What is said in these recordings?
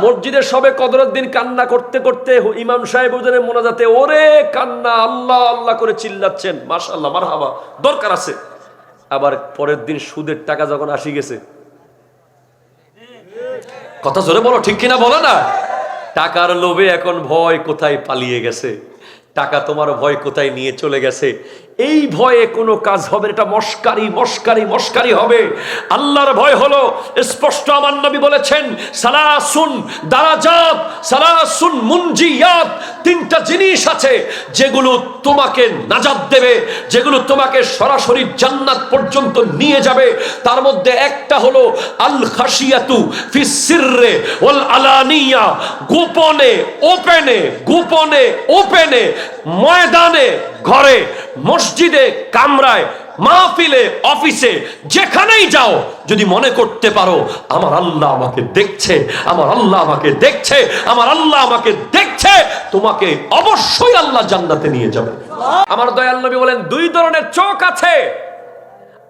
মসজিদের সবে কদরের দিন কান্না করতে করতে ইমাম সাহেব ওদের মোনাজাতে ওরে কান্না, আল্লাহ আল্লাহ করে চিল্লাচ্ছেন। মাশাল্লাহ মার হাবা দরকার আছে। আবার পরের দিন সুদের টাকা যখন আসি গেছে। কথা জোরে বলো, ঠিক কিনা বলো না? টাকার লোভে এখন ভয় কোথায় পালিয়ে গেছে? টাকা তোমার ভয় কোথায় নিয়ে চলে গেছে? এই ভয়ে কোনো কাজ হবে এটা মস্কারি মস্কারি মস্কারি হবে। আল্লাহর ভয় হলো, স্পষ্ট আমার নবী বলেছেন, সালাসুন দারাজাত, সালাসুন মুনজিয়াত, তিনটা জিনিস আছে যেগুলো তোমাকে নাজাত দেবে, যেগুলো তোমাকে সরাসরি জান্নাত পর্যন্ত নিয়ে যাবে। তার মধ্যে একটা হলো আল খাসিয়াতু ফিস সিররে ওয়াল আলানিয়া গোপনে, ওপেনে গোপনে, ওপেনে, ময়দানে, ঘরে, মসজিদে কামরায় মাহফিলে অফিসে যেখানেই যাও যদি মনে করতে পারো আমার আল্লাহ আমাকে দেখছে আমার আল্লাহ আমাকে দেখছে আমার আল্লাহ আমাকে দেখছে তোমাকে অবশ্যই আল্লাহ জান্নাতে নিয়ে যাবে আমার দয়াল নবী বলেন দুই ধরনের চোখ আছে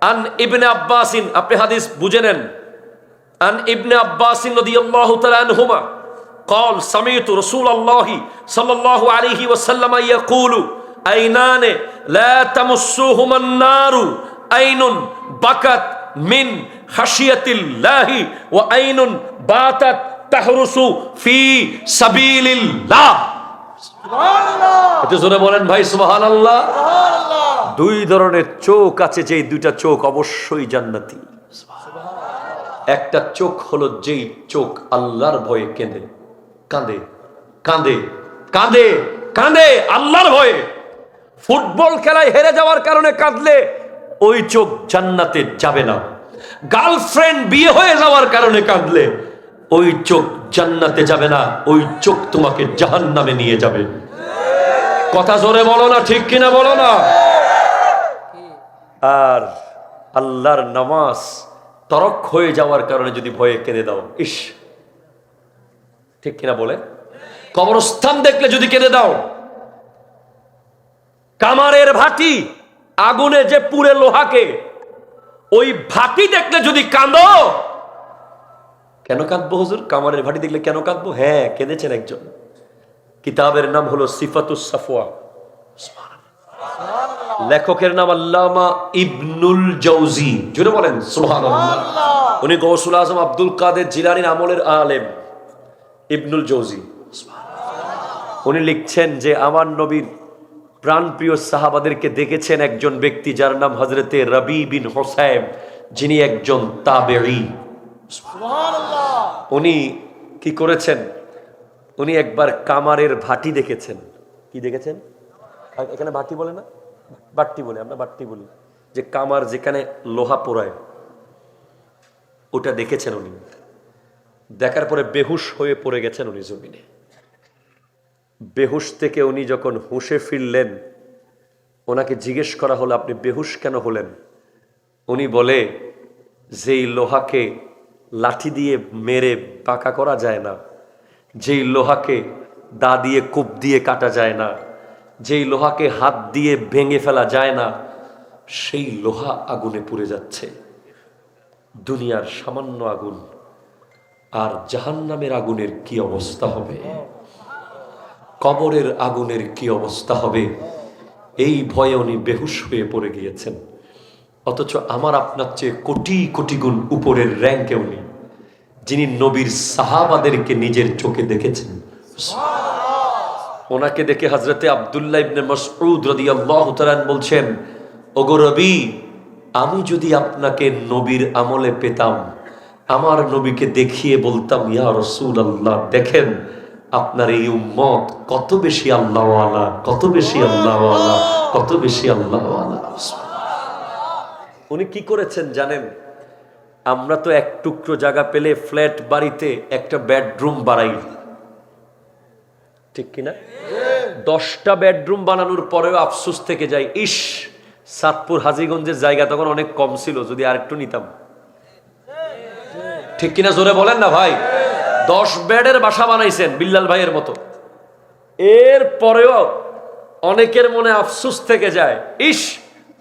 আন ইবনে আব্বাসিন আপনি হাদিস বুঝে নেন عن ابن عباس رضي الله تعالى عنهما قال سمعت رسول الله صلى الله عليه وسلم يقول আইনানে আইনুন বাকাত মিন আইনুন বাতাত তাহরুসু ফি সাবিলিল্লাহ। বলেন ভাই আল্লাহ দুই ধরনের চোখ আছে যে দুইটা চোখ অবশ্যই জান্নাতি। একটা চোখ হলো যেই চোখ আল্লাহর ভয়ে কেঁদে। কাঁদে কাঁদে কাঁদে কাঁদে আল্লাহর ভয়ে। ফুটবল খেলায় হেরে যাওয়ার কারণে কাঁদলে ওই চোখ জান্নাতে যাবে না। গার্লফ্রেন্ড বিয়ে হয়ে যাওয়ার কারণে কাঁদলে ওই চোখ জান্নাতে যাবে না, ওই চোখ তোমাকে জাহান নামে নিয়ে যাবে। কথা জোরে বলো না, ঠিক কিনা বলো না? আর আল্লাহর নামাজ তরক হয়ে যাওয়ার কারণে যদি ভয়ে কেঁদে দাও, ইস, ঠিক কিনা বলে? কবরস্থান দেখলে যদি কেঁদে দাও কামারের ভাটি আগুনে যে পুড়ে লোহাকে ওই ভাটি দেখলে যদি কাঁদো কেন কাঁদবো হুজুর? কামারের ভাটি দেখলে কেন কাঁদবো? হ্যাঁ কেঁদেছেন একজন। কিতাবের নাম হলো সিফাতুস লেখকের নাম আল্লামা ইবনুল জৌজি জুড়ে বলেন সুবহানাল্লাহ। উনি গৌসুল আজম আব্দুল কাদের জিলানির আমলের আলেম ইবনুল জৌজি উনি লিখছেন যে আমার নবীর প্রাণপ্রিয় সাহাবাদেরকে দেখেছেন একজন ব্যক্তি যার নাম হজরতে রবি বিন হোসাইম যিনি একজন তাবেঈ। উনি কি করেছেন? উনি একবার কামারের ভাটি দেখেছেন। কি দেখেছেন? এখানে ভাটি বলে না? বাট্টি বলে আমরা বাট্টি বলি। যে কামার যেখানে লোহা পোড়ায় ওটা দেখেছেন উনি। দেখার পরে বেহুশ হয়ে পড়ে গেছেন উনি জমিনে। বেহুশ থেকে উনি যখন হুঁশে ফিরলেন, ওনাকে জিজ্ঞেস করা হলো, আপনি বেহুশ কেন হলেন? উনি বলে, যেই লোহাকে লাঠি দিয়ে মেরে পাকা করা যায় না, যেই লোহাকে দা দিয়ে কূপ দিয়ে কাটা যায় না, যেই লোহাকে হাত দিয়ে ভেঙে ফেলা যায় না, সেই লোহা আগুনে পুড়ে যাচ্ছে। দুনিয়ার সামান্য আগুন আর জাহান্নামের আগুনের কি অবস্থা হবে? কবরের আগুনের কি অবস্থা হবে? এই ভয়ে উনি বেহুশ হয়ে পড়ে গিয়েছেন। অথচ আমার আপনার চেয়ে কোটি কোটি গুণ উপরের র্যাঙ্কে উনি, যিনি নবীর সাহাবাদেরকে নিজের চোখে দেখেছেন। ওনাকে দেখে হজরতে আবদুল্লাহ ইবনে মসউদ রাদিয়াল্লাহু তাআলা বলছেন, ওগো রবি, আমি যদি আপনাকে নবীর আমলে পেতাম, আমার নবীকে দেখিয়ে বলতাম, ইয়া রসুল আল্লাহ দেখেন আপনার এই উম্মত কত বেশি আল্লাহওয়ালা, কত বেশি আল্লাহওয়ালা, কত বেশি আল্লাহওয়ালা। উনি কি করেছেন জানেন? আমরা তো এক টুকরো জায়গা পেলে ফ্ল্যাট বাড়িতে একটা বেডরুম বাড়াই ঠিক কিনা? দশটা বেডরুম বানানোর পরেও আফসোস থেকে যায়, ইস, সাতপুর হাজিগঞ্জের জায়গা তখন অনেক কম ছিল, যদি আর একটু নিতাম। ঠিক কিনা জোরে বলেন না ভাই? দশ বেডের বাসা বানাইছেন বিল্লাল ভাইয়ের মতো। এর পরেও অনেকের মনে আফসুস থেকে যায় ইস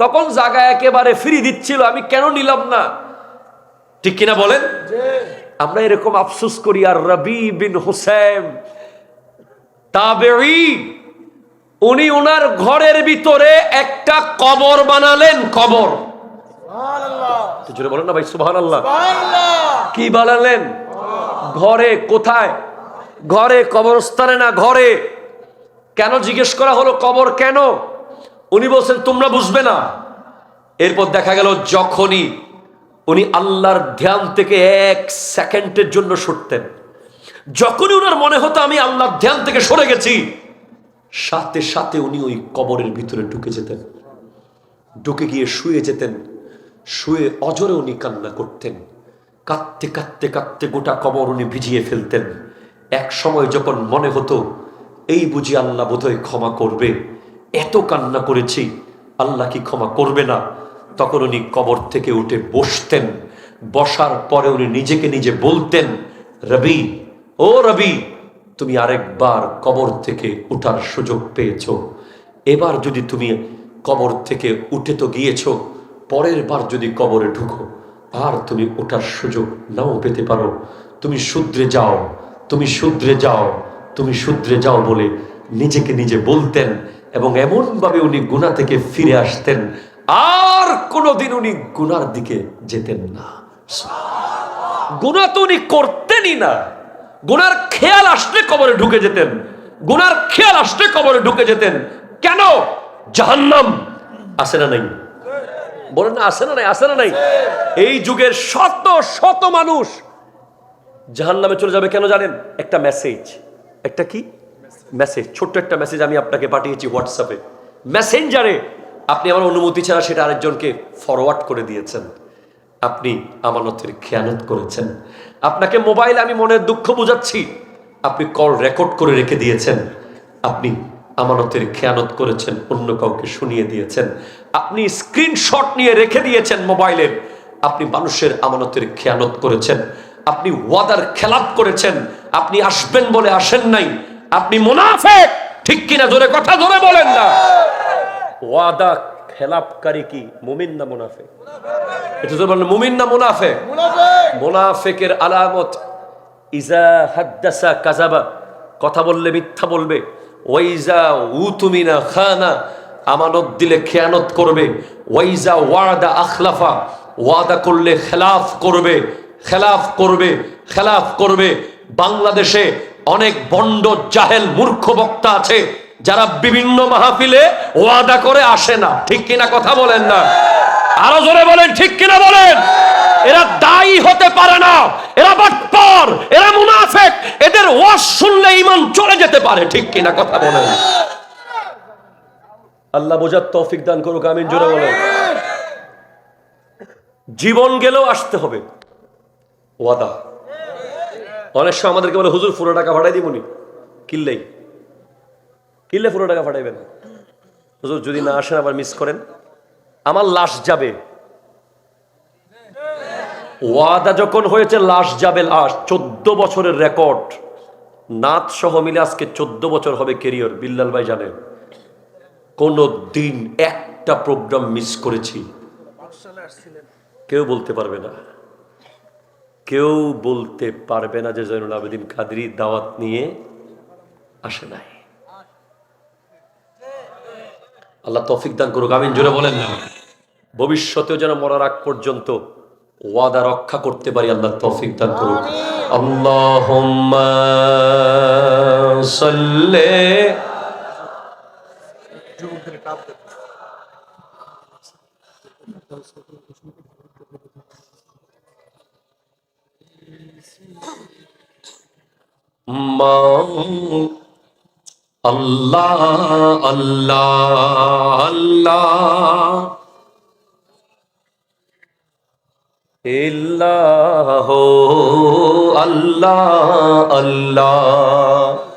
তখন জায়গা একেবারে ফ্রি দিচ্ছিল আমি কেন নিলাম না? ঠিক কিনা বলেন? আমরা এরকম আফসুস করি আর রবি বিন হুসেন তাবেঈ উনি ওনার ঘরের ভিতরে একটা কবর বানালেন কবর। জোরে বলেন না ভাই সুবহান আল্লাহ কি বানালেন? ঘরে কোথায়? ঘরে কবরস্থানে না ঘরে? কেন জিজ্ঞেস করা হলো কবর কেন? উনি বলছেন, তোমরা বুঝবে না। এরপর দেখা গেল যখনই উনি আল্লাহর ধ্যান থেকে এক সেকেন্ডের জন্য সরতেন। যখনই ওনার মনে হতো, আমি আল্লাহর ধ্যান থেকে সরে গেছি। সাথে সাথে উনি ওই কবরের ভিতরে ঢুকে যেতেন। ঢুকে গিয়ে শুয়ে যেতেন। শুয়ে অজরে উনি কান্না করতেন। কাঁদতে কাঁদতে কাঁদতে গোটা কবর উনি ভিজিয়ে ফেলতেন। এক সময় যখন মনে হতো, এই বুঝি আল্লাহ বোধহয় ক্ষমা করবে, এত কান্না করেছি, আল্লাহ কি ক্ষমা করবে না? তখন উনি কবর থেকে উঠে বসতেন। বসার পরে উনি নিজেকে নিজে বলতেন, রবি, ও রবি, তুমি আরেকবার কবর থেকে উঠার সুযোগ পেয়েছ। এবার যদি তুমি কবর থেকে উঠে তো গিয়েছ, পরের বার যদি কবরে ঢুকো আর তুমি ওঠার সুযোগ নাও পেতে পারো। তুমি শুধরে যাও, তুমি শুধরে যাও, তুমি শুধরে যাও বলে নিজেকে নিজে বলতেন এবং এমনভাবে উনি গুণা থেকে ফিরে আসতেন। আর কোনোদিন উনি গুনার দিকে যেতেন না। গুণা তো উনি করতেনই না। গুনার খেয়াল আসলে কবরে ঢুকে যেতেন। গুনার খেয়াল আসলে কবরে ঢুকে যেতেন। কেন? জাহান্নাম আসে না নাই? বলেন না আসে না নাই? আসে না নাই? এই যুগের শত শত মানুষ জাহান্নামে চলে যাবে কেন জানেন? একটা মেসেজ একটা কি? মেসেজ ছোট্ট একটা মেসেজ আমি আপনাকে পাঠিয়েছি হোয়াটসঅ্যাপে মেসেঞ্জারে আপনি আমার অনুমতি ছাড়া সেটা আরেকজনকে ফরওয়ার্ড করে দিয়েছেন। আপনি আমানতের খেয়ানত করেছেন। আপনাকে মোবাইলে আমি মনের দুঃখ বুঝাচ্ছি। আপনি কল রেকর্ড করে রেখে দিয়েছেন। আপনি আমানতের খেয়ানত করেছেন, অন্য কাউকে শুনিয়ে দিয়েছেন। আপনি স্ক্রিনশট নিয়ে রেখে দিয়েছেন মোবাইলের আপনি মানুষের আমানতের খেয়ানত করেছেন। আপনি ওয়াদার খেলাপ করেছেন। আপনি আসবেন বলে আসেন নাই। আপনি মুনাফেক। ঠিক কিনা জোরে কথা জোরে বলেন না। ওয়াদা খেলাপকারী কি মুমিন না মুনাফে এটা তো বলেন মুমিন না মুনাফে মুনাফেকের আলামত ইজা হাদ্দাসা কাজাবা কথা বললে মিথ্যা বলবে। ওয়াইজা উতুমিনা খানা আমানত দিলে খেয়ানত করবে। ওয়াইজা ওয়াদা আখলাফা, ওয়াদা করলে খেলাফ করবে খেলাফ করবে খেলাফ করবে। বাংলাদেশে অনেক বন্ড জাহেল মূর্খ বক্তা আছে, যারা বিভিন্ন মাহফিলে ওয়াদা করে আসে না। ঠিক কিনা কথা বলেন না? আরও জোরে বলেন, ঠিক কিনা বলেন? এরা দায়ী হতে পারে না, এরা বাটপার, এরা মুনাফেক। এদের ওয়াজ শুনলে ইমান চলে যেতে পারে, ঠিক কিনা কথা বলেন আল্লাহ বোঝার তৌফিক দান করুক, আমিন, জোরে বলেন। জীবন গেলেও আসতে হবে। ওয়াদা। অনেক সময় আমাদেরকে বলে, হুজুর, পুরো টাকা ভাড়াই দিবনি কিনলেই কিনলে পুরো টাকা ফাটাইবেন হুজুর, যদি না আসেন, আবার মিস করেন। আমার লাশ যাবে। ওয়াদা যখন হয়েছে, লাশ যাবে লাশ। চোদ্দ বছরের রেকর্ড। নাচ সহ মিলে আজকে চোদ্দ বছর হবে কেরিয়ার বিল্লাল ভাই জানেন। কোনো দিন একটা প্রোগ্রাম মিস করেছি। কেউ বলতে পারবে না। কেউ বলতে পারবে না যে জৈনুল আবেদিন কাদরি দাওয়াত নিয়ে আসে নাই। আল্লাহ তফিক দান করুক, আমিন, জোরে বলেন। না ভবিষ্যতেও যেন মরার আগ পর্যন্ত ওয়াদা রক্ষা করতে পারি, আল্লাহ তৌফিক দান করুক। আল্লাহ সাল্লে মা আল্লাহ আল্লাহ আল্লাহ। ইল্লাহ আল্লাহ আল্লাহ।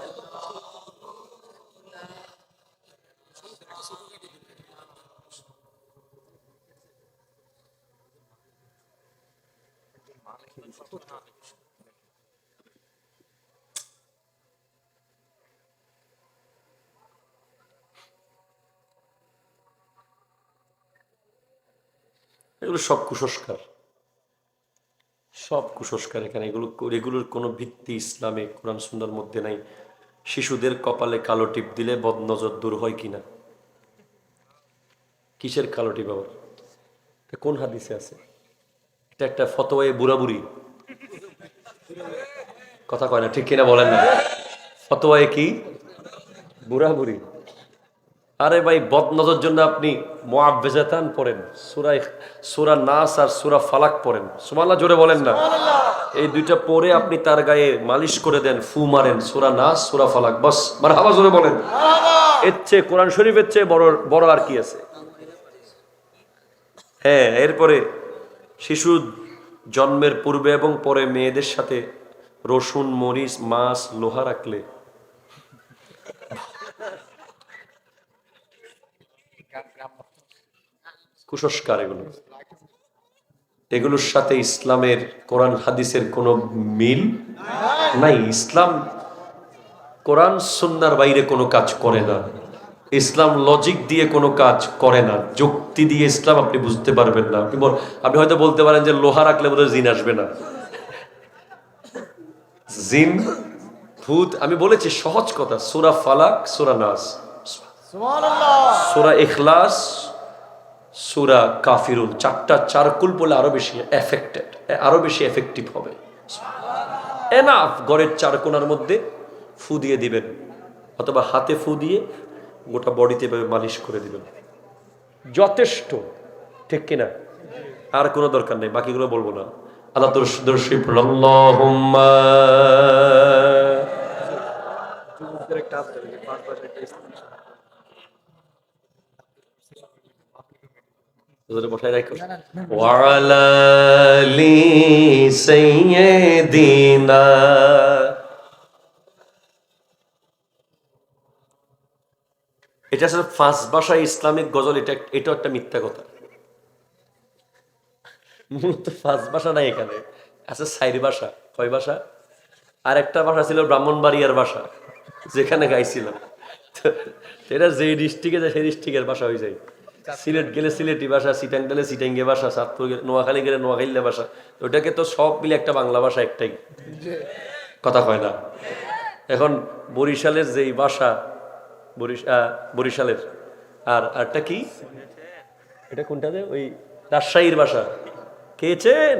এগুলো সব কুসংস্কার। সব কুসংস্কার এখানে। এগুলো এগুলোর কোনো ভিত্তি ইসলামে কোরআন সুন্দর মধ্যে নাই। শিশুদের কপালে কালো টিপ দিলে বদনজর দূর হয় কিনা? কিসের কালো টিপ আবার? কোন হাদিসে আছে? এটা একটা ফতোয়ে বুড়াবুড়ি। কথা কয় না ঠিক কিনা বলেন না। ফতোয়ায় কি? বুড়াবুড়ি। আরে ভাই বদনজর জন্য আপনি মোয়াবেজাতান পড়েন। সুরা সুরা নাস আর সুরা ফালাক পড়েন। সুমাল্লা জোরে বলেন না। এই দুইটা পরে আপনি তার গায়ে মালিশ করে দেন ফু মারেন। সুরা নাস সুরা ফালাক বস। মানে হাবা জোরে বলেন। এর চেয়ে কোরআন শরীফের চেয়ে বড় বড় আর কি আছে? হ্যাঁ এরপরে শিশু জন্মের পূর্বে এবং পরে মেয়েদের সাথে রসুন, মরিচ, মাছ, লোহা রাখলে। কুসংস্কার এগুলো। এগুলোর সাথে ইসলামের কোরআন, হাদিসের কোনো মিল নাই। ইসলাম, কোরআন, সুন্নার বাইরে কোনো কাজ করে না। ইসলাম লজিক দিয়ে কোনো কাজ করে না। যুক্তি দিয়ে ইসলাম আপনি বুঝতে পারবেন না। আপনি হয়তো বলতে পারেন যে লোহা রাখলে বোধহয় জিন আসবে না। জিন ভূত আমি বলেছি সহজ কথা সুরা ফালাক সুরা নাস। সুরা ইখলাস সুরা কাফিরুন চারটা চারকুল বলে আরও বেশি এফেক্টেড আরও বেশি এফেক্টিভ হবে। এনাফ গড়ের চার কোনার মধ্যে ফু দিয়ে দিবেন অথবা হাতে ফু দিয়ে গোটা বডিতে এভাবে মালিশ করে দিবেন। যথেষ্ট ঠিক কিনা? আর কোনো দরকার নেই বাকিগুলো বলব না। আল্লাহ দর্শী আল্লাহুম্মা রাখো। সাইয়্যিদিনা এটা আসলে ফাঁস ভাষায় ইসলামিক গজল এটা এটা একটা মিথ্যা কথা। মূলত ফাঁস ভাষা নাই এখানে। আছে সাইরি ভাষা। কয় ভাষা? আর একটা ভাষা ছিল ব্রাহ্মণবাড়িয়ার ভাষা যেখানে গাইছিলাম। এটা যে ডিস্ট্রিক্টে যায় সেই ডিস্ট্রিক্টের ভাষা হয়ে যায়। সিলেট গেলে সিলেটি ভাষা সিটাং গেলে সিটাঙ্গে ভাষা সাতপুর গেলে নোয়াখালী গেলে নোয়াখালী ভাষা। ওটাকে তো সব মিলে একটা বাংলা ভাষা একটাই। কথা কয় না। এখন বরিশালের যেই ভাষা বরিশ- বরিশালের আর আরটা কি? এটা কোনটা যে ওই রাজশাহীর ভাষা। খেয়েছেন?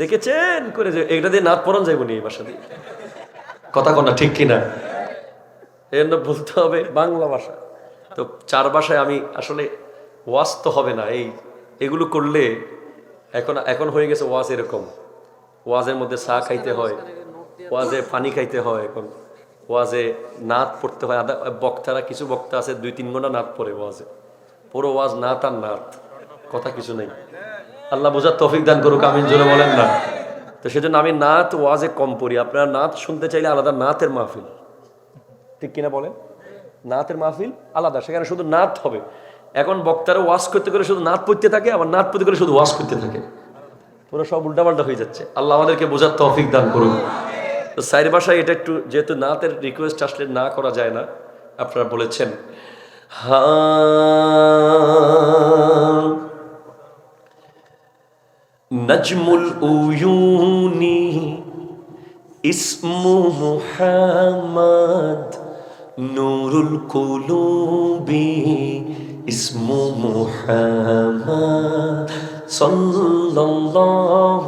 দেখেছেন? করে যে এটা দিয়ে নাচ পড়ান যাইব নি এই ভাষা দিয়ে। কথা কনা ঠিক কিনা? জন্য বলতে হবে বাংলা ভাষা। তো চার ভাষায় আমি আসলে ওয়াজ তো হবে না। এই এগুলো করলে এখন এখন হয়ে গেছে ওয়াজ এরকম। ওয়াজের মধ্যে চা খাইতে হয়, ওয়াজে পানি খাইতে হয় এখন। ওয়াজে নাত পড়তে হয়। আদা বক্তারা, কিছু বক্তা আছে, দুই তিন ঘণ্টা নাত পড়ে ওয়াজে। পুরো ওয়াজ নাত আর নাত। কথা কিছু নেই। আল্লাহ বোঝার তফিক দান করুক, আমিন, জোরে বলেন না। তো সেজন্য আমি নাত ওয়াজে কম পড়ি। আপনারা নাত শুনতে চাইলে আলাদা নাতের মাহফিল। ঠিক কিনা বলেন? নাতের মাহফিল আলাদা, সেখানে শুধু নাত হবে। এখন বক্তারা ওয়াজ করতে করে শুধু নাত পড়তে থাকে, আবার নাত পড়তে করে শুধু ওয়াজ করতে থাকে। পুরো সব উল্টাপাল্টা হয়ে যাচ্ছে। আল্লাহ আমাদেরকে বোঝার তৌফিক দান করুন তো সাইর ভাষায় এটা একটু, যেহেতু নাতের রিকোয়েস্ট আসলে না করা যায় না, আপনারা বলেছেন হা نجم الأيون اسمه محمد نور القلوب اسمه محمد. صلى الله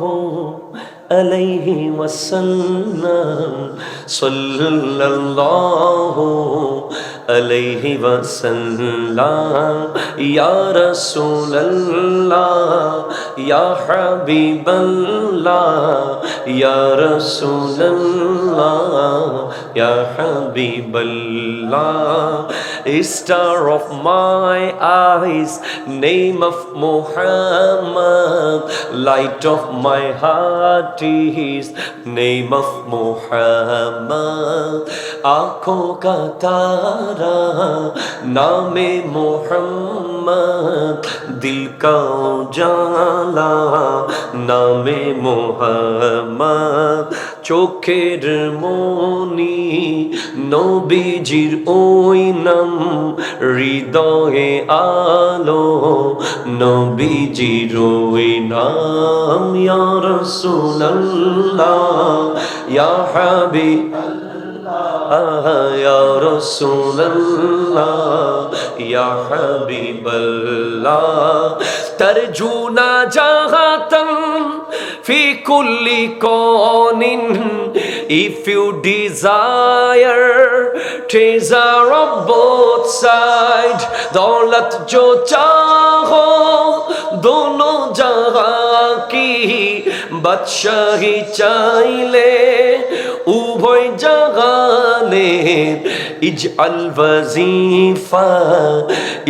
عليه وسلم. صلى الله عليه وسلم عليه وسلم يا رسول الله يا حبيب الله يا رسول الله يا حبيب الله star of my eyes name of Muhammad light of my heart is name of Muhammad आंखों का तारा সারা নামে মোহাম্মদ, দিল কা জালা নামে মোহাম্মদ। চোখের মনি নবীজির ওই নাম, হৃদয়ে আলো, নবীজির ওই নাম। ইয়া রাসূলুল্লাহ, ইয়া Habib يا رسول الله يا حبيب الله ترجونا جهة في كل كون If you desire trees are on both sides دولت جو چاہو دونوں جہاں বাদশাহী চাইলে উভয় জাগানে ইজ আল ওয়াজিফা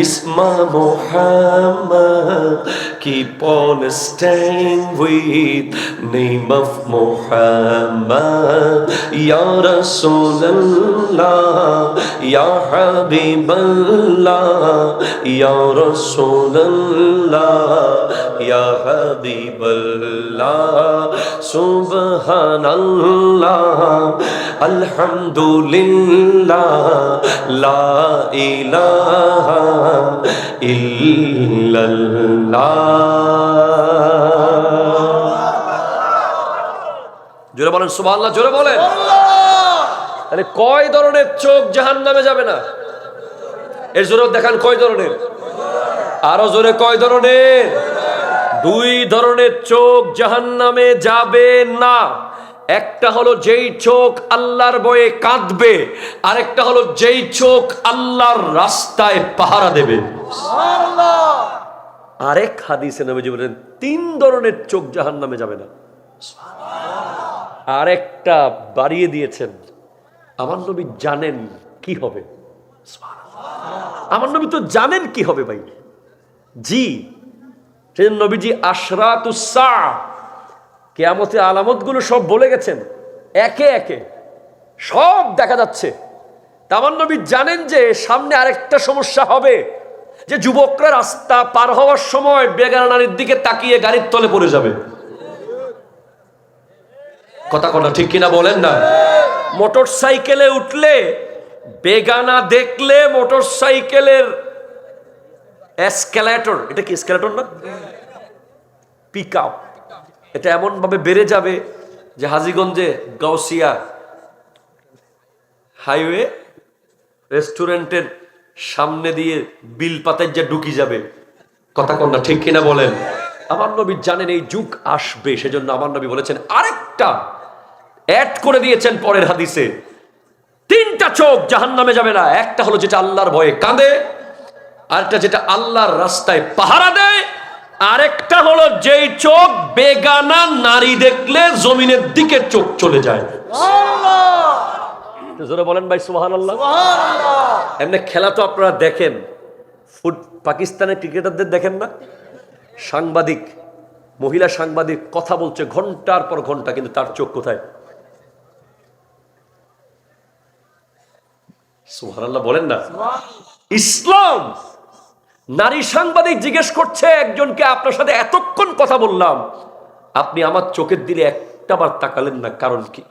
ইসমা Mohammad keep on staying with name of Muhammad ya Rasulullah ya Habiballah ya Rasulullah ya Habiballah Subhanallah Alhamdulillah La ilaha illallah জোরে বলেন, সুবহানাল্লাহ, জোরে বলেন। তাহলে কয় ধরনের চোখ জাহান নামে যাবে না? এর জোরে দেখান কয় ধরনের। আরও জোরে কয় ধরনের? দুই ধরনের চোখ জাহান নামে যাবে না। একটা হলো যেই চোখ আল্লাহর বয়ে কাঁদবে, আরেকটা হলো যেই চোখ আল্লাহর রাস্তায় পাহারা দেবে। আরেক হাদিসে নবীজি বলেন, তিন ধরনের চোখ জাহান নামে যাবে না। আরেকটা বাড়িয়ে দিয়েছেন, আমার নবী জানেন কি হবে। আমার নবী তো জানেন কি হবে ভাই। জি, সেদিন নবীজি আশরাতুসা কেয়ামতে আলামতগুলো সব বলে গেছেন। একে একে, সব দেখা যাচ্ছে। তা আমার নবী জানেন যে সামনে আরেকটা সমস্যা হবে। যে যুবকরা রাস্তা পার হওয়ার সময় বেগানা নারীর দিকে তাকিয়ে গাড়ির তলে পড়ে যাবে। কথা কথা ঠিক কিনা বলেন না? মোটর সাইকেলে উঠলে, বেগানা দেখলে মোটর সাইকেলের এসকেলেটর, এটা কি এসকেলেটর না? Pick up. এটা এমন ভাবে বেড়ে যাবে যে হাজিগঞ্জে গাউসিয়া হাইওয়ে রেস্টুরেন্টের সামনে দিয়ে বিল পাতের যে ঢুকি যাবে, কথা কন্যা ঠিক কিনা বলেন? আমার নবী জানেন এই যুগ আসবে, সেজন্য আমার নবী বলেছেন, আরেকটা অ্যাড করে দিয়েছেন পরের হাদিসে। তিনটা চোখ জাহান নামে যাবে না, একটা হলো যেটা আল্লাহর ভয়ে কাঁদে, আরেকটা যেটা আল্লাহর রাস্তায় পাহারা দেয়, আরেকটা হলো যেই চোখ বেগানা নারী দেখলে জমিনের দিকে চোখ চলে যায়। জোরে বলেন ভাই সুহান আল্লাহ এমনি খেলা তো আপনারা দেখেন। ফুট পাকিস্তানের ক্রিকেটারদের দেখেন না? সাংবাদিক মহিলা সাংবাদিক কথা বলছে ঘণ্টার পর ঘণ্টা কিন্তু তার চোখ কোথায়? সুহানাল্লাহ বলেন না। ইসলাম! নারী সাংবাদিক জিজ্ঞেস করছে একজনকে আপনার সাথে এতক্ষণ কথা বললাম। আপনি আমার চোখের দিলে একটা বার তাকালেন না কারণ কি?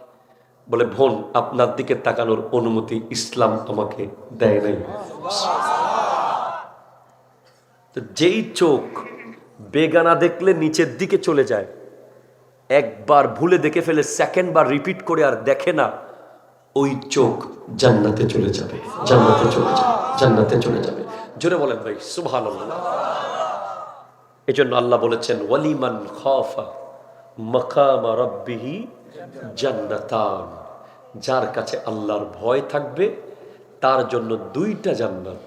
বলে, বোন, আপনার দিকে তাকানোর অনুমতি ইসলাম তোমাকে দেয় নাই। যেই চোখ বেগানা দেখলে নিচের দিকে চলে যায়, একবার ভুলে দেখে ফেলে সেকেন্ড বার রিপিট করে আর দেখে না, ওই চোখ জান্নাতে চলে যাবে, জান্নাতে চলে যাবে, জান্নাতে চলে যাবে। জোরে বলেন ভাই সুবহান এই জন্য আল্লাহ বলেছেন, ওয়ালিমান খাফা মাকামা রাব্বিহি জান্নাতান। যার কাছে আল্লাহর ভয় থাকবে, তার জন্য দুইটা জান্নাত।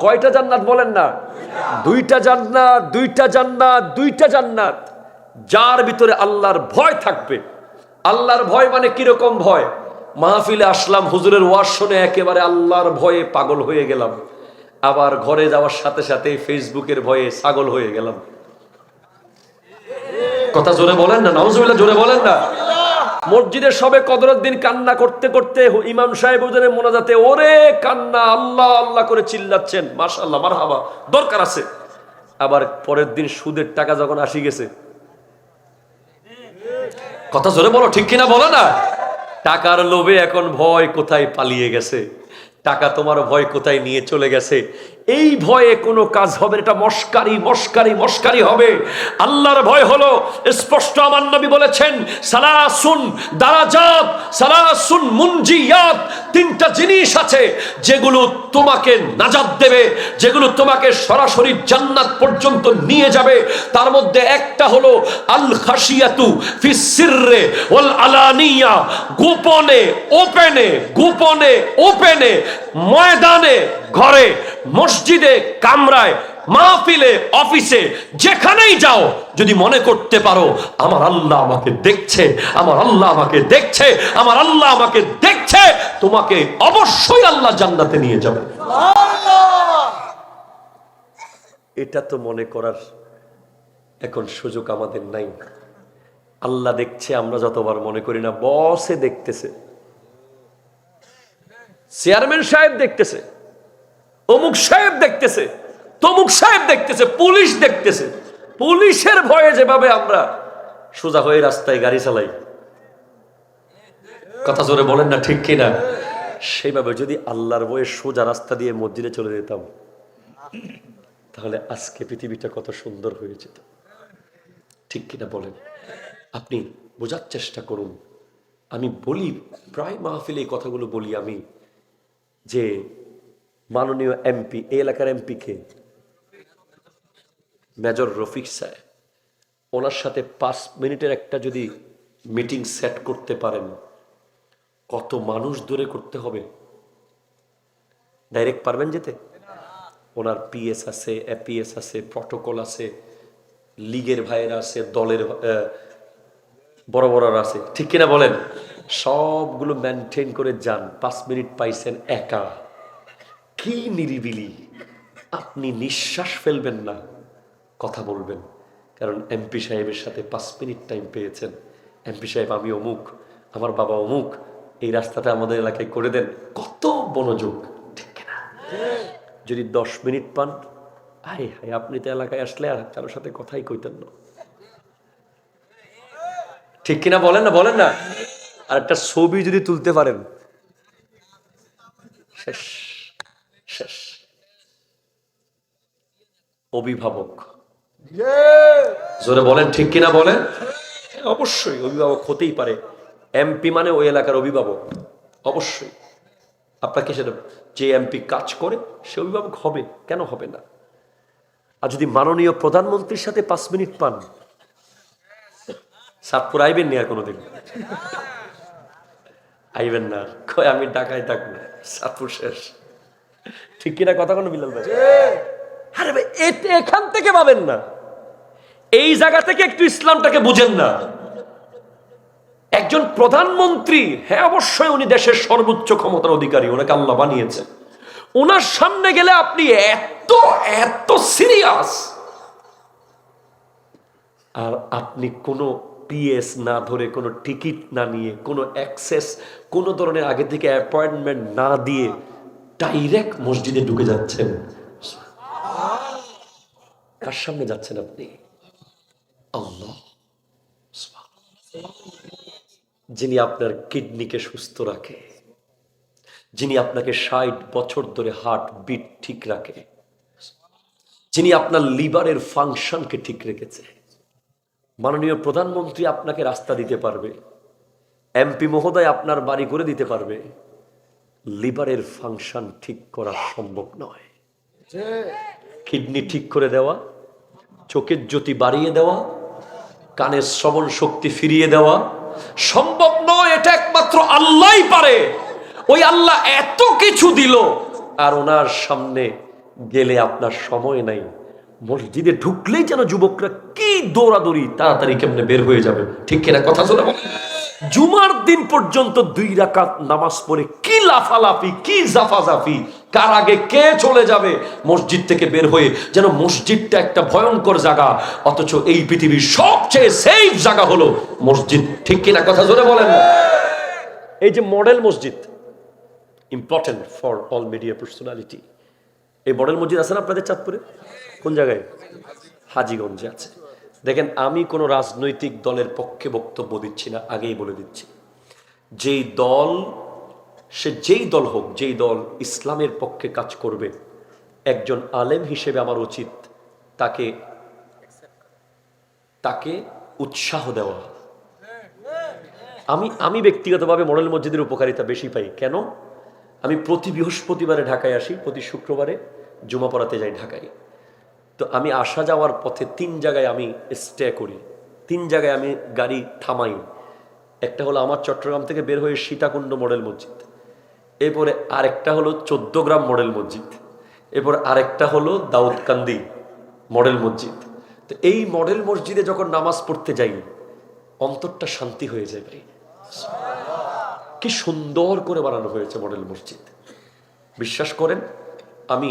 কয়টা জান্নাত বলেন না? দুইটা জান্নাত দুইটা জান্নাত দুইটা জান্নাত। যার ভিতরে আল্লাহর ভয় থাকবে। আল্লাহর ভয় মানে কীরকম ভয়? মাহফিলে আসলাম, হুজুরের ওয়াজ শুনে একেবারে আল্লাহর ভয়ে পাগল হয়ে গেলাম। আবার ঘরে যাওয়ার সাথে সাথে ফেসবুকের ভয়ে ছাগল হয়ে গেলাম। কথা জোরে বলেন না নজরুল্লাহ জোরে বলেন না। মসজিদের সবে কদরের দিন কান্না করতে করতে ইমাম সাহেব ওদের মোনাজাতে ওরে কান্না, আল্লাহ আল্লাহ করে চিল্লাচ্ছেন। মাশাল্লাহ মার হাবা দরকার আছে। আবার পরের দিন সুদের টাকা যখন আসি গেছে। কথা জোরে বলো, ঠিক কিনা বলো না? টাকার লোভে এখন ভয় কোথায় পালিয়ে গেছে? টাকা তোমার ভয় কোথায় নিয়ে চলে গেছে? এই ভয়ে কোনো কাজ হবে এটা মস্কারি মস্কারি মস্কারি হবে। আল্লাহর ভয় হলো, স্পষ্ট আমার নবী বলেছেন, সালাসুন দারাজাত, সালাসুন মুনজিয়াত, তিনটা জিনিস আছে যেগুলো তোমাকে নাজাত দেবে, যেগুলো তোমাকে সরাসরি জান্নাত পর্যন্ত নিয়ে যাবে। তার মধ্যে একটা হলো আল খাসিয়াতু ফি সিররে ওয়াল আলানিয়া গোপনে, ওপেনে গোপনে, ওপেনে ময়দানে ঘরে মসজিদে কামরায় মাহফিলে অফিসে যেখানেই যাও যদি মনে করতে পারো আমার আল্লাহ আমাকে দেখছে আমার আল্লাহ আমাকে দেখছে আমার আল্লাহ আমাকে দেখছে তোমাকে অবশ্যই আল্লাহ জান্নাতে নিয়ে যাবে। এটা তো মনে করার এখন সুযোগ আমাদের নাই। আল্লাহ দেখছে আমরা যতবার মনে করি না বসে দেখতেছে। চেয়ারম্যান সাহেব দেখতেছে, অমুক সাহেব দেখতেছে, তমুক সাহেব দেখতেছে, পুলিশ দেখতেছে। পুলিশের ভয়ে যেভাবে আমরা সোজা হয়ে রাস্তায় গাড়ি চালাই। কথা জোরে বলেন না ঠিক কিনা? সেইভাবে যদি আল্লাহর বয়ে সোজা রাস্তা দিয়ে মসজিদে চলে যেতাম, তাহলে আজকে পৃথিবীটা কত সুন্দর হয়ে যেত। ঠিক কিনা বলেন? আপনি বোঝার চেষ্টা করুন। আমি বলি, প্রায় মাহফিলে এই কথাগুলো বলি আমি। যে মাননীয় এমপি, এই এলাকার এমপি কে মেজর রফিক সাহেব ওনার সাথে পাঁচ মিনিটের একটা যদি মিটিং সেট করতে পারেন, কত মানুষ দূরে করতে হবে? ডাইরেক্ট পারবেন যেতে? ওনার পিএস আছে, এপিএস আছে, প্রটোকল আছে, লীগের ভাইয়েরা আছে, দলের বড় বড়রা আছে। ঠিক কিনা বলেন? সবগুলো মেনটেন করে যান, পাঁচ মিনিট পাইছেন একা। কি নিরিবিলি। আপনি নিঃশ্বাস ফেলবেন না, কথা বলবেন। কারণ এমপি সাহেবের সাথে পাঁচ মিনিট টাইম পেয়েছেন। এমপি সাহেব, আমি অমুক, আমার বাবা অমুক, এই রাস্তাটা আমাদের এলাকায় করে দেন। কত মনোযোগ ঠিক কিনা যদি দশ মিনিট পান হাই হাই আপনি তো এলাকায় আসলে আর কারোর সাথে কথাই কইতেন না। ঠিক কিনা বলেন না? বলেন না? আর একটা ছবি যদি তুলতে পারেন। শেষ শেষ। অভিভাবক। জোরে বলেন ঠিক কিনা বলেন? হ্যাঁ, অবশ্যই অভিভাবক হতেই পারে। এমপি মানে ওই এলাকার অভিভাবক। অবশ্যই। আপনাকে সেটা যে এমপি কাজ করে সে অভিভাবক হবে। কেন হবে না? আর যদি মাননীয় প্রধানমন্ত্রীর সাথে পাঁচ মিনিট পান সাতপুর আইবেন নি আর কোনোদিন? আইবেন না। কয়, আমি ঢাকায় থাকব। সাতপুর শেষ। ঠিক কিনা কথা কোনো বিলাল ভাই? আরে ভাই এখান থেকে পাবেন না। এই জায়গা থেকে একটু ইসলামটাকে বুঝেন না। একজন প্রধানমন্ত্রী হ্যাঁ অবশ্যই উনি দেশের সর্বোচ্চ ক্ষমতার অধিকারী, ওনাকে আল্লাহ বানিয়েছেন। ওনার সামনে গেলে আপনি এত এত সিরিয়াস আর আপনি কোনো পিএস না ধরে কোনো টিকিট না নিয়ে, কোনো অ্যাক্সেস, কোনো ধরনের আগে থেকে অ্যাপয়েন্টমেন্ট না দিয়ে ডাইরেক্ট মসজিদে ঢুকে যাচ্ছেন। কার সামনে যাচ্ছেন আপনি? যিনি আপনার কিডনিকে সুস্থ রাখে, যিনি আপনাকে ষাট বছর ধরে হার্ট বিট ঠিক রাখে, যিনি আপনার লিভারের ফাংশনকে ঠিক রেখেছে মাননীয় প্রধানমন্ত্রী আপনাকে রাস্তা দিতে পারবে। এমপি মহোদয় আপনার বাড়ি করে দিতে পারবে। লিভারের ফাংশন ঠিক করা সম্ভব নয়। কিডনি ঠিক করে দেওয়া, চোখের জ্যোতি বাড়িয়ে দেওয়া, কানের শ্রবণ শক্তি ফিরিয়ে দেওয়া সম্ভব নয়, এটা একমাত্র আল্লাহই পারে। ওই আল্লাহ এত কিছু দিল, আর ওনার সামনে গেলে আপনার সময় নাই। মসজিদে ঢুকলেই যেন যুবকরা কি দৌড়াদৌড়ি তাড়াতাড়ি কেমনে বের হয়ে যাবে? ঠিক কিনা কথা শুনে? জুমার দিন পর্যন্ত দুই রাকাত নামাজ পড়ে কি লাফালাফি, কি জাফাজাফি, কার আগে কে চলে যাবে মসজিদ থেকে বের হয়ে যেন মসজিদটা একটা ভয়ঙ্কর জায়গা, অথচ এই পৃথিবীর সবচেয়ে সেফ জায়গা হলো মসজিদ। ঠিক কিনা কথা জোরে বলেন? এই যে মডেল মসজিদ important for all media personality এই মডেল মসজিদ আছে না আপনাদের চাঁদপুরে? কোন জায়গায়? হাজিগঞ্জে আছে। দেখেন, আমি কোনো রাজনৈতিক দলের পক্ষে বক্তব্য দিচ্ছি না, আগেই বলে দিচ্ছি। যেই দল, সে যেই দল হোক, যেই দল ইসলামের পক্ষে কাজ করবে, একজন আলেম হিসেবে আমার উচিত তাকে তাকে উৎসাহ দেওয়া। আমি আমি ব্যক্তিগতভাবে মডেল মসজিদের উপকারিতা বেশি পাই। কেন? আমি প্রতি বৃহস্পতিবারে ঢাকায় আসি, প্রতি শুক্রবারে জুমা পড়াতে যাই ঢাকায়। তো আমি আসা যাওয়ার পথে তিন জায়গায় আমি স্টে করি। তিন জায়গায় আমি গাড়ি থামাই। একটা হলো আমার চট্টগ্রাম থেকে বের হয়ে সীতাকুণ্ড মডেল মসজিদ। এরপরে আরেকটা হলো গ্রাম মডেল মসজিদ। এরপর আরেকটা হলো দাউদকান্দি মডেল মসজিদ। তো এই মডেল মসজিদে যখন নামাজ পড়তে যাই, অন্তরটা শান্তি হয়ে যায় ভাই। কি সুন্দর করে বানানো হয়েছে মডেল মসজিদ। বিশ্বাস করেন, আমি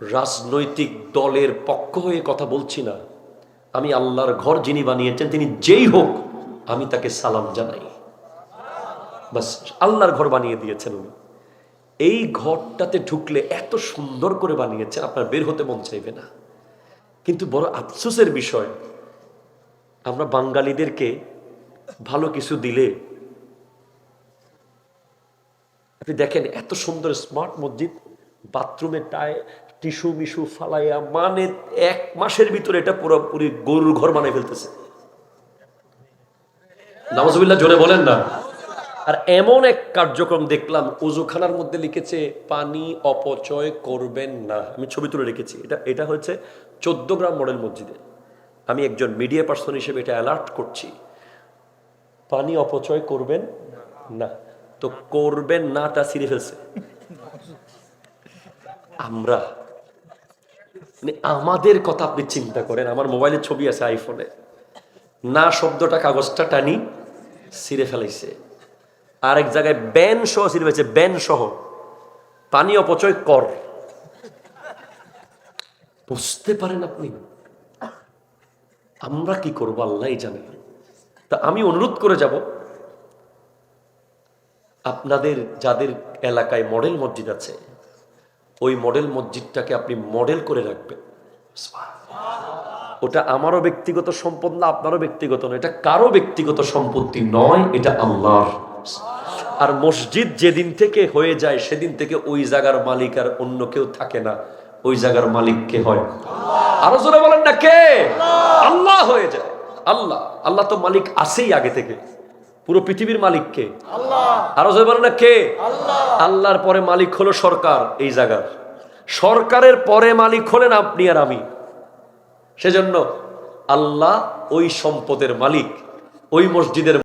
রাজনৈতিক দলের পক্ষ হয়ে কথা বলছি না। আমি আল্লাহর ঘর যিনি বানিয়েছেন, তিনি যেই হোক, আমি তাকে সালাম জানাই। বাস, আল্লাহর ঘর বানিয়ে দিয়েছেন উনি। এই ঘরটাতে ঢুকলে এত সুন্দর করে বানিয়েছেন, আপনার বের হতে মন চাইবে না। কিন্তু বড় আফসোসের বিষয়, আমরা বাঙালিদেরকে ভালো কিছু দিলে, আপনি দেখেন এত সুন্দর স্মার্ট মসজিদ বাথরুমে টায় টিস্যু মিশু ফালাইয়া মানে এক মাসের ভিতরে এটা পুরোপুরি গরুর ঘর বানিয়ে ফেলতেছে। নামাজবিল্লাহ জোরে বলেন না। আর এমন এক কার্যক্রম দেখলাম, উজুখানার মধ্যে লিখেছে, পানি অপচয় করবেন না। আমি ছবি তুলে রেখেছি। এটা এটা হচ্ছে চোদ্দ গ্রাম মডেল মসজিদে। আমি একজন মিডিয়া পার্সন হিসেবে এটা অ্যালার্ট করছি। পানি অপচয় করবেন না। তো করবেন নাটা ছিঁড়ে ফেলছে। আমরা মানে আমাদের কথা আপনি চিন্তা করেন, আমার মোবাইলে ছবি আছে আইফোনে। না শব্দটা, কাগজটা টানি, ছিঁড়ে ফেলাইছে। আরেক জায়গায় ব্যান সহ ছিঁড়ে ফেলেছে ব্যান সহ। পানি অপচয় কর। বুঝতে পারেন আপনি? আমরা কি করব, আল্লাহ জানে। তা আমি অনুরোধ করে যাব, আপনাদের যাদের এলাকায় মডেল মসজিদ আছে ওই মডেল মসজিদটাকে আপনি মডেল করে রাখবেন। ওটা আমারও ব্যক্তিগত সম্পদ না, আপনারও ব্যক্তিগত নয়, এটা কারও ব্যক্তিগত সম্পত্তি নয়, এটা আল্লাহর। আর মসজিদ যেদিন থেকে হয়ে যায়, সেদিন থেকে ওই জায়গার মালিক আর অন্য কেউ থাকে না, ওই জায়গার মালিক কে হয়? আরও জোরে বলেন না কে? আল্লাহ হয়ে যায়। আল্লাহ আল্লাহ তো মালিক আছেই আগে থেকে। পুরো পৃথিবীর মালিক কে আরও জোরে বলে না কে? আল্লাহর পরে মালিক হলো সরকার এই জায়গার। সরকারের পরে মালিক হলেন আপনি আর আমি। সেজন্য আল্লাহ ওই সম্পদের মালিক ওই মসজিদের